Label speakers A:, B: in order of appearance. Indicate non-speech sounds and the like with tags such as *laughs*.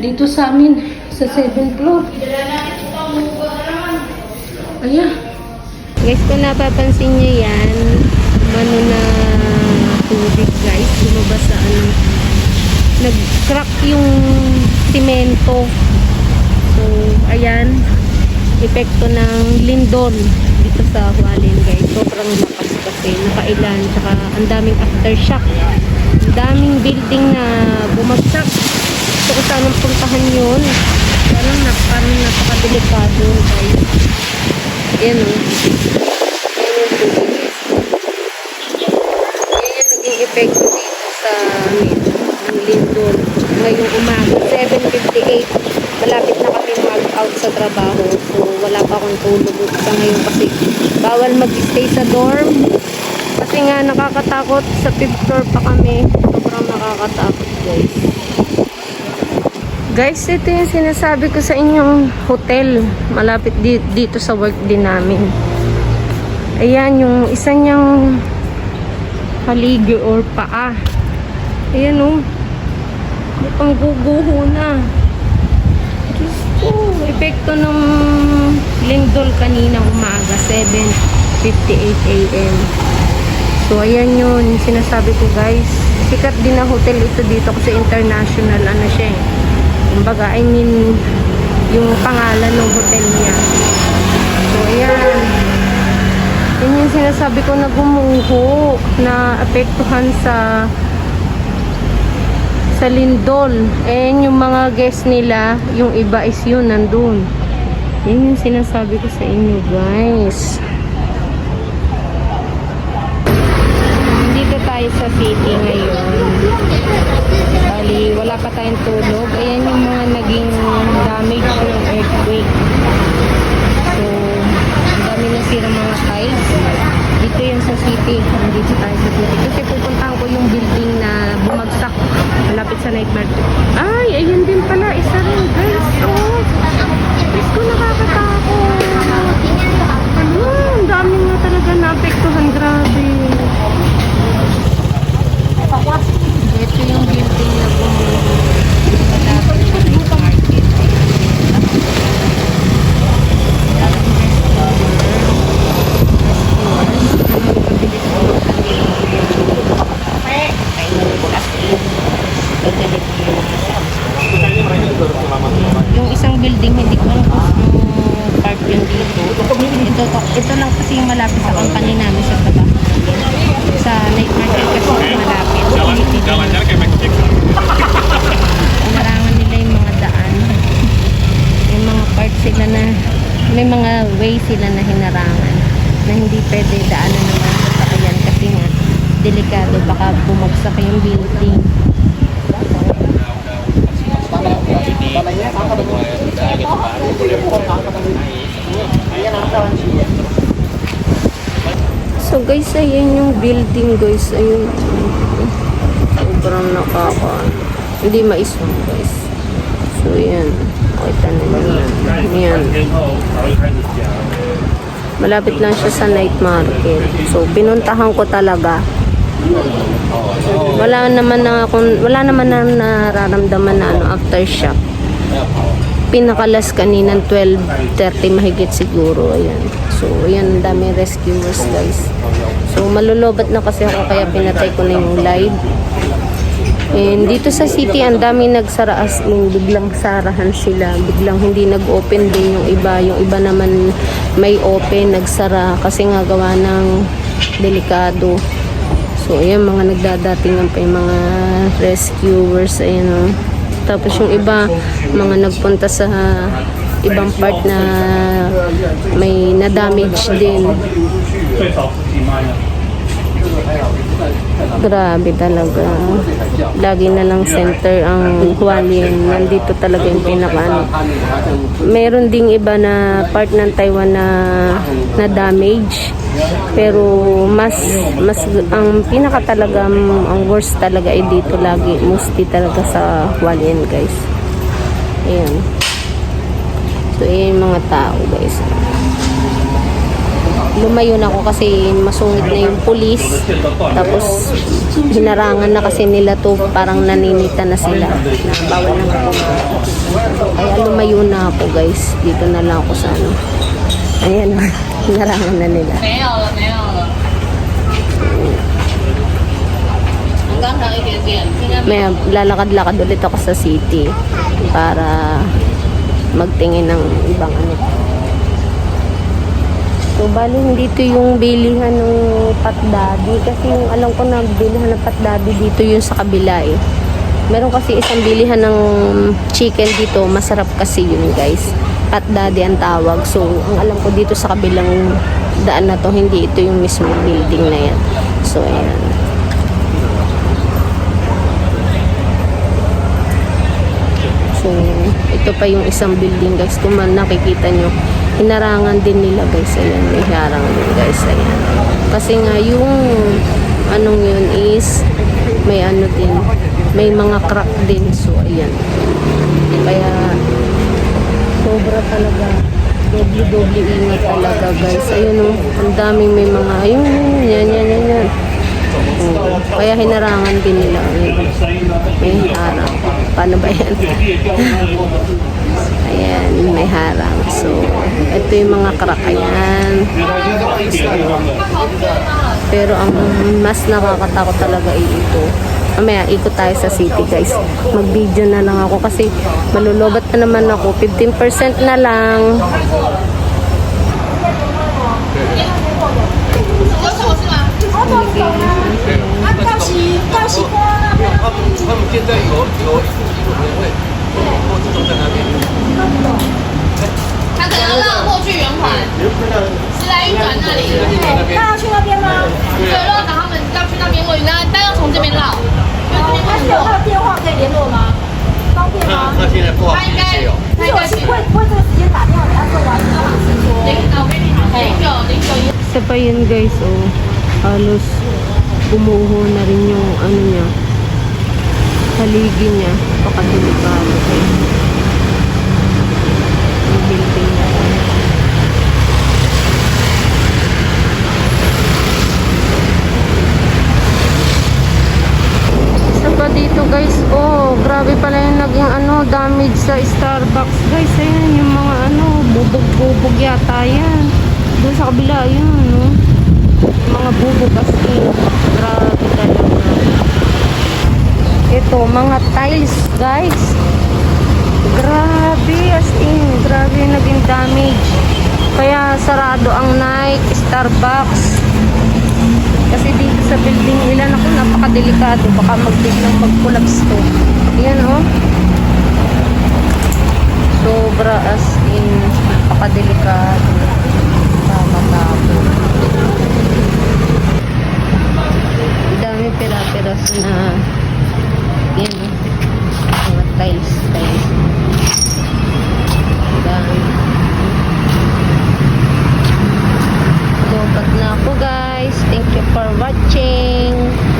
A: Dito sa amin, sa 7th floor. Ayan.
B: Guys, kung napapansin nyo yan, ano na tubig guys, lumabas sa ano, nag-crack yung simento. So, ayan, epekto ng lindol dito sa Hualien guys. Sobrang lakas kasi, nakailan, tsaka ang daming aftershock. Daming building na bumagsak. So, kung saan ang puntahan yun, parang, na, parang napakadelikado guys. Ayan o. Ayan yung naging epekto dito sa amin. Ng lindol. Ngayong umaga, 7.58. Malapit na kami mag-out sa trabaho. So, wala pa akong tulog sa ngayon kasi bawal mag-stay sa dorm. Kasi nga nakakatakot sa 5th floor pa kami. Sobrang nakakatakot guys. Guys, ito yung sinasabi ko sa inyong hotel. Malapit di, dito sa work din namin. Ayan, yung isa niyang haligi or paa. Ayan o. Oh. Mukhang guguho na. Diyos ko. Epekto ng lindol kanina umaga. 7.58 a.m. So, ayan yun. Sinasabi ko guys. Sikat din na hotel ito dito kasi international ano siya eh. Kumbaga, I mean, yung pangalan ng hotel niya. So, ayan. Yun yung sinasabi ko na gumuho, na apektuhan sa sa lindol. And yung mga guests nila, yung iba is yun, nandun. Yan yung sinasabi ko sa inyo, guys. Tayo sa city ngayon. Bali, wala pa tayong tulog. Ayan yung mga naging damage ng earthquake. So, ang dami na sira mga tiles. Dito yun sa city. Dito tayo sa city. Kasi pupuntahan ko yung building na bumagsak. Malapit sa night market. Ay, ayun din pala. Isa rin, guys. Oh. Guys ko nakakatakot. Ano, ang dami nga talaga naapektuhan. Grabe. Ito yung building na bumulo. Malapit sa night market. Yung isang building, hindi ko alam kung park yun dito. Ito, ito lang kasi yung malapit sa company namin sa trabaho. Sa night market kasi malapit.
C: Michael Jackson. *laughs*
B: Umarangan nila yung mga daan. May mga part sila na, may mga way sila na hinarangan na hindi pwede daanan ng mga sasakyan kasi nga delikado baka bumagsak yung building. So guys, ayan yung building guys. Ayun. Sobrang nakaka... Hindi maisong guys. So yan. Kita nyo yan. Yan. Malapit lang siya sa night market. So pinuntahan ko talaga. Wala naman na akong, wala naman na nararamdaman na ano aftershock. Pinakalas kaninang 12.30 mahigit siguro. Ayan. So, ayan, ang dami rescuers guys. So, malulobat na kasi ako kaya pinatay ko na yung live. And dito sa city, ang dami nagsara as biglang sarahan sila. Biglang hindi nag-open din yung iba. Yung iba naman may open, nagsara kasi nga gawa ng delikado. So, ayan, mga nagdadatingan pa mga rescuers, ayan o. Tapos yung iba, mga nagpunta sa ibang part na may na-damage din. Grabe talaga. Lagi na lang center ang Hualien. Nandito talaga yung pinaka ano. Meron ding iba na part ng Taiwan na na damage. Pero mas mas ang pinaka talaga ang worst talaga ay dito lagi. Mostly talaga sa Hualien guys. Ayan. So, ayan yung mga tao guys lumayo na ako kasi masungit na yung pulis. Tapos, hinarangan na kasi nila to. Parang naninita na sila. Na bawal na ako. Kaya lumayo na ako guys. Dito na lang ako sa ano. Ayan, *laughs* hinarangan na nila.
D: Mail, mail.
B: May lalakad-lakad ulit ako sa city para magtingin ng ibang ano. So, bali hindi ito yung bilihan ng patdabi kasi yung alam ko na bilihan ng patdabi dito yung sa kabila eh. Meron kasi isang bilihan ng chicken dito, masarap kasi yun guys. Patdadi ang tawag. So, ang alam ko dito sa kabilang daan na to, hindi ito yung mismo building na yan. So, ayan. So, ito pa yung isang building guys. Kung man nakikita nyo, hinarangan din nila guys. Ayan, may harang din guys. Ayan. Kasi nga yung anong yun is may ano din, may mga crack din. So, ayan. Kaya, sobra talaga. Doble-doble ingat talaga guys. Ayun o, ang daming may mga, ayun, yan, yan, yan, yan. Oo. Kaya hinarangan din nila. Ayun. May harang. Paano ba yan? *laughs* Ayan, may harang. So, ito yung mga crack. Ayan. Pero ang mas nakakatakot talaga ay ito. Mamaya, ikot tayo sa city, guys. Mag-video na lang ako kasi malulobat na naman ako. 15% na lang.
D: 他
E: 便吗？
C: 那现在不好
D: 他应该，他
E: 是有
D: 应该去。
E: 会会这个时间打电话给他说完，就老师说。
D: 零，我跟你讲，零九零九一。
B: Isa pa yun, guys, oh. Halos umuho na rin yung ano niya. Haligi niya. Pakadelikado. Yung Ayan, yung mga ano, bubog-bubog yata yan. Doon sa kabila, yun, no? Mga bubog as in. Grabe talaga. Ito, mga tiles, guys. Grabe, as in. Grabe yung naging damage. Kaya sarado ang Nike, Starbucks. Kasi dito sa building nila, naku, napakadelikado. Baka magbiglang mag-collapse to. Yan, oh sobra as in napakadelikado mamatabo dami pira-piras na yan mga tiles tiles. Dami. So pag na ako guys. Thank you for watching.